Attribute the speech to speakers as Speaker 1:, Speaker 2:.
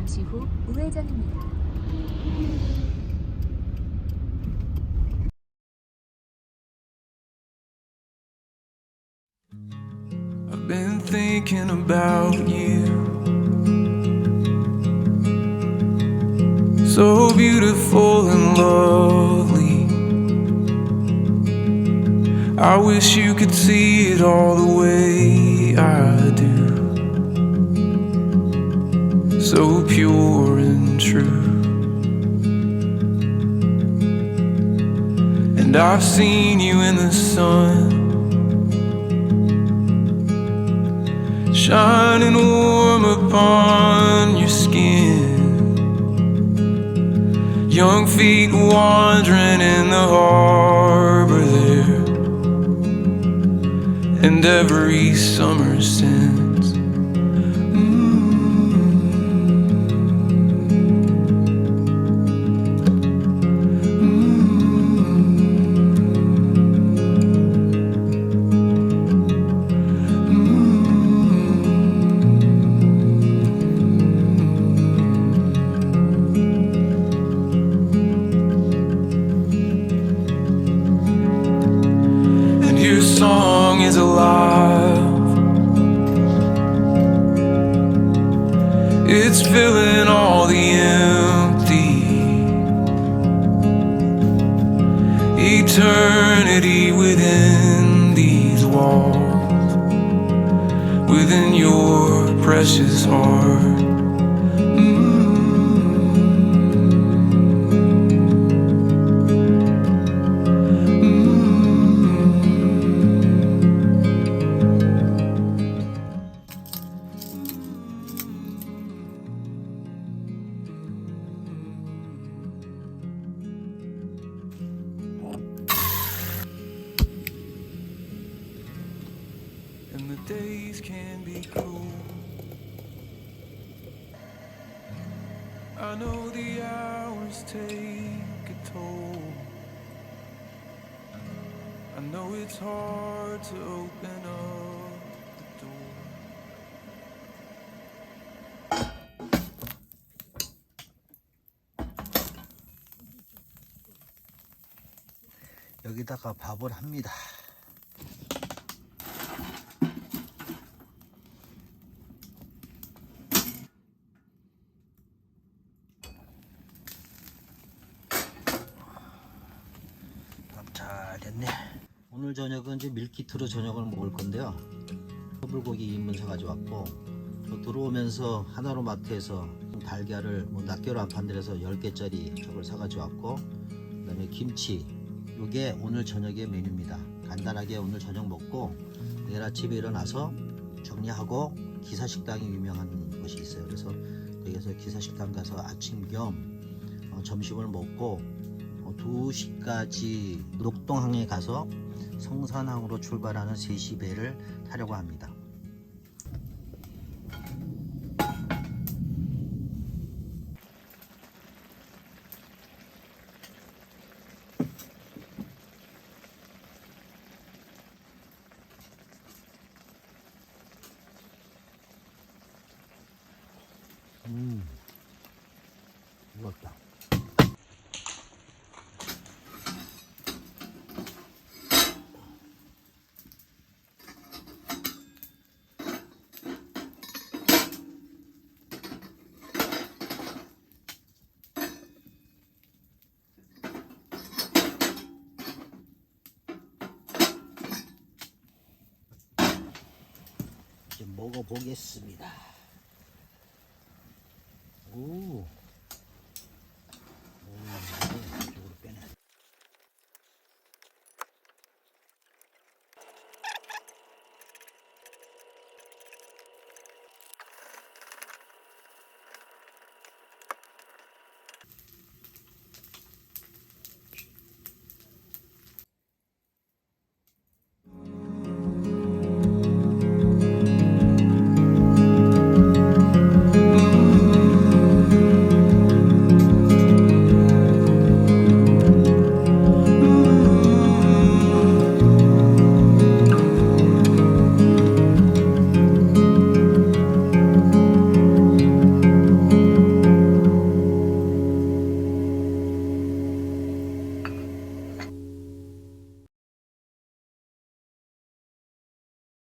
Speaker 1: 잠시 후 우회전입니다.
Speaker 2: I've been thinking about you. So beautiful and lovely. I wish you could see it all the way I do. So pure and true. And I've seen you in the sun. shining warm upon your skin. Young feet wandering in the harbor there, and every summer since. It's filling all the empty. Eternity within these walls, within your precious heart. I know the hours take a toll. I know it's hard to open up the door.
Speaker 3: 여기다가 밥을 합니다. 밥 잘 됐네. 오늘 저녁은 이제 밀키트로 저녁을 먹을 건데요. 불고기 2인분 사가지고 왔고 저 들어오면서 하나로 마트에서 달걀을 뭐 낱개로 한 판들에서 10개짜리 저걸 사가지고 왔고 그 다음에 김치 요게 오늘 저녁의 메뉴입니다. 간단하게 오늘 저녁 먹고 내일 아침에 일어나서 정리하고 기사식당이 유명한 곳이 있어요. 그래서 거기서 기사식당 가서 아침 겸 어, 점심을 먹고 어, 2시까지 녹동항에 가서 성산항으로 출발하는 3시 배를 타려고 합니다. 음, 무겁다. 먹어보겠습니다. 오. 오. 네.